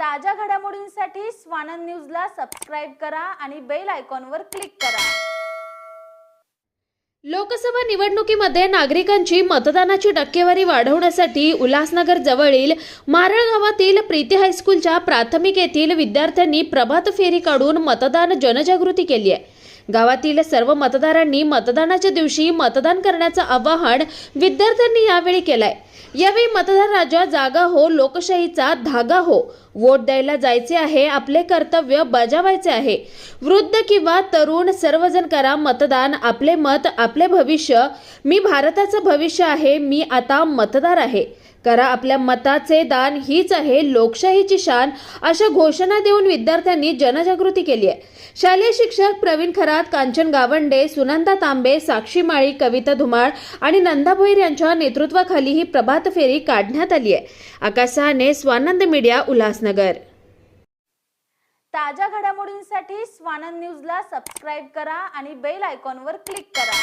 ताज्या घडामोडींसाठी स्वानंद न्यूजला सबस्क्राईब करा आणि बेल आयकॉनवर क्लिक करा. लोकसभा निवडणुकीमध्ये नागरिकांची मतदानाची टक्केवारी वाढवण्यासाठी उल्हासनगर जवळील मारळ गावातील प्रीती हायस्कूलच्या प्राथमिक येथील विद्यार्थ्यांनी प्रभात फेरी काढून मतदान जनजागृती केली आहे. गावातील सर्व मतदारांनी मतदानाच्या दिवशी मतदान करण्याचं आवाहन विद्यार्थ्यांनी यावेळी केलंय. यावेळी मतदार राजा जागा हो लोकशाहीचा धागा हो. वोट द्यायला जायचे आहे आपले कर्तव्य बजावायचे आहे. वृद्ध किंवा तरुण सर्वजण करा मतदान आपले मत आपले भविष्य. मी भारताचं भविष्य आहे मी आता मतदार आहे. करा आपल्या मताचे दान हीच आहे लोकशाहीची शान अशा घोषणा देऊन विद्यार्थ्यांनी जनजागृती केली आहे. शालेय शिक्षक प्रवीण खरात कांचन गावंडे सुनंदा तांबे साक्षी माळी कविता धुमाळ आणि नंदा भोईर यांच्या नेतृत्वाखाली ही प्रभात फेरी काढण्यात आली आहे. आकाश सहाने स्वानंद मीडिया उल्हासनगर. ताज्या घडामोडींसाठी स्वानंद न्यूजला सबस्क्राईब करा आणि बेल आयकॉनवर क्लिक करा.